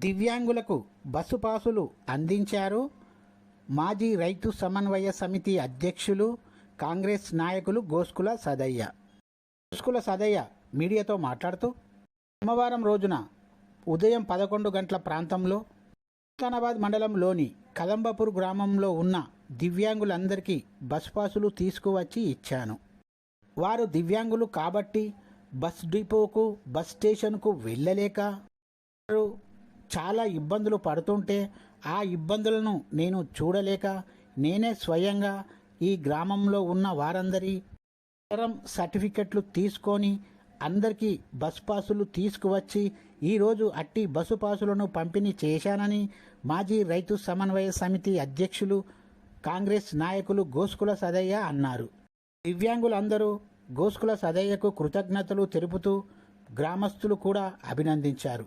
దివ్యాంగులకు బస్సు పాసులు అందించారు. మాజీ రైతు సమన్వయ సమితి అధ్యక్షులు కాంగ్రెస్ నాయకులు గోస్కుల సదయ్య. గోస్కుల సదయ్య మీడియాతో మాట్లాడుతూ సోమవారం రోజున ఉదయం పదకొండు గంటల ప్రాంతంలో సుల్తానాబాద్ మండలంలోని కదంబపూర్ గ్రామంలో ఉన్న దివ్యాంగులందరికీ బస్ పాసులు తీసుకువచ్చి ఇచ్చాను. వారు దివ్యాంగులు కాబట్టి బస్ డిపోకు బస్ స్టేషన్కు వెళ్ళలేక వారు చాలా ఇబ్బందులు పడుతుంటే ఆ ఇబ్బందులను నేను చూడలేక నేనే స్వయంగా ఈ గ్రామంలో ఉన్న వారందరి తరం సర్టిఫికెట్లు తీసుకొని అందరికీ బస్ పాసులు తీసుకువచ్చి ఈరోజు అట్టి బస్సు పాసులను పంపిణీ చేశానని మాజీ రైతు సమన్వయ సమితి అధ్యక్షులు కాంగ్రెస్ నాయకులు గోస్కుల సదయ్య అన్నారు. దివ్యాంగులందరూ గోస్కుల సదయ్యకు కృతజ్ఞతలు తెలుపుతూ గ్రామస్తులు కూడా అభినందించారు.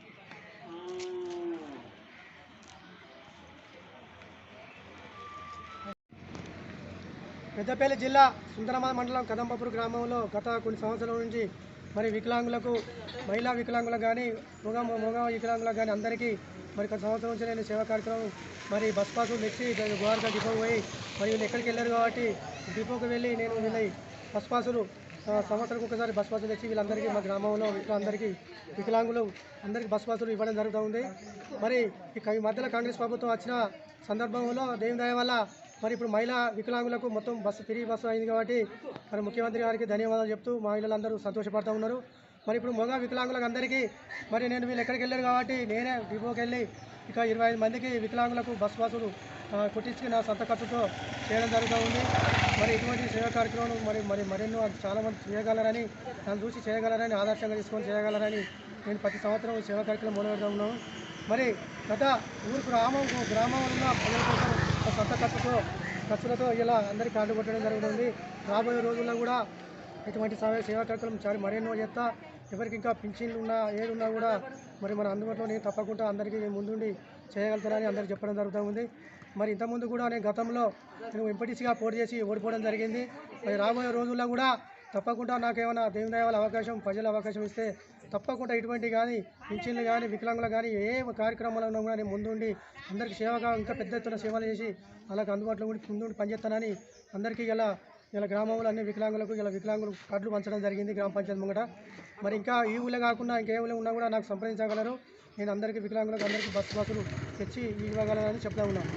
పెద్దపల్లి జిల్లా సుందరమా మండలం కదంబపూర్ గ్రామంలో గత కొన్ని సంవత్సరాల నుంచి మరి వికలాంగులకు మహిళా వికలాంగులకు కానీ మగ మగ వికలాంగులకు కానీ అందరికీ మరి కొంత సంవత్సరం నుంచి నేను సేవా కార్యక్రమం మరి బస్ పాసు తెచ్చి గోవార్గా డిపో పోయి మరి వీళ్ళు ఎక్కడికి వెళ్ళారు కాబట్టి డిపోకి వెళ్ళి నేను వీళ్ళ బస్ పాసులు సంవత్సరానికి ఒకసారి బస్ పాసులు తెచ్చి వీళ్ళందరికీ మా గ్రామంలో అందరికీ వికలాంగులు అందరికీ బస్ పాసులు ఇవ్వడం జరుగుతూ ఉంది. మరి ఈ మధ్యలో కాంగ్రెస్ ప్రభుత్వం వచ్చిన సందర్భంలో దేని దయ వల్ల మరి ఇప్పుడు మహిళా వికలాంగులకు మొత్తం బస్సు తిరిగి బస్సు అయింది కాబట్టి మరి ముఖ్యమంత్రి గారికి ధన్యవాదాలు చెప్తూ మహిళలందరూ సంతోషపడుతూ ఉన్నారు. మరి ఇప్పుడు మొగ వికలాంగులకు అందరికీ మరి నేను వీళ్ళు ఎక్కడికి వెళ్ళారు కాబట్టి నేనే డిపోకి వెళ్ళి ఇక ఇరవై ఐదు మందికి వికలాంగులకు బస్ పాసులు కుట్టించి నా సొంత ఖర్చుతో చేయడం జరుగుతూ ఉంది. మరి ఇటువంటి సేవా కార్యక్రమం మరి మరి మరెన్నో చాలామంది చేయగలరని నన్ను చూసి చేయగలరని ఆదర్శంగా తీసుకొని చేయగలరని నేను ప్రతి సంవత్సరం సేవా కార్యక్రమం మొదలుపెడతా ఉన్నాను. మరి గత ఊరు గ్రామం గ్రామంలో ప్రజల కోసం సొంత ఖర్చుతో ఖర్చులతో ఇలా అందరికీ కార్డు కొట్టడం జరుగుతుంది. రాబోయే రోజుల్లో కూడా ఇటువంటి సేవ సేవా కార్యక్రమం చాలా మరెన్నో చేస్తా. ఎవరికి ఇంకా పింఛన్లు ఉన్నా ఏదున్నా కూడా మరి మన అందుబాటులో నేను తప్పకుండా అందరికీ నేను ముందుండి చేయగలుగుతానని అందరికీ చెప్పడం జరుగుతూ ఉంది. మరి ఇంతకుముందు కూడా నేను గతంలో నేను ఎంపటీసీగా పోటీ చేసి ఓడిపోవడం జరిగింది. మరి రాబోయే రోజుల్లో కూడా తప్పకుండా నాకేమైనా దేవుని దయ అవకాశం ప్రజల అవకాశం ఇస్తే తప్పకుండా ఇటువంటి కానీ పింఛన్లు కానీ వికలాంగులు కానీ ఏ కార్యక్రమాలను కానీ ముందుండి అందరికీ సేవగా ఇంకా పెద్ద ఎత్తున సేవలు చేసి అలాగే అందుబాటులో ఉండి ముందుండి పనిచేస్తానని అందరికీ ఇలా ఇలా గ్రామంలో అన్ని వికలాంగులకు ఇలా వికలాంగులు కార్డులు పంచడం జరిగింది గ్రామ పంచాయతీ ముంగట. మరి ఇంకా ఈ ఊళ్ళో కాకుండా ఇంకే ఊళ్ళో ఉన్నా కూడా నాకు సంప్రదించగలరు. నేను అందరికీ వికలాంగులకు అందరికీ బస్సు బస్సులు తెచ్చి ఇవ్వగలనని చెప్తా ఉన్నాను.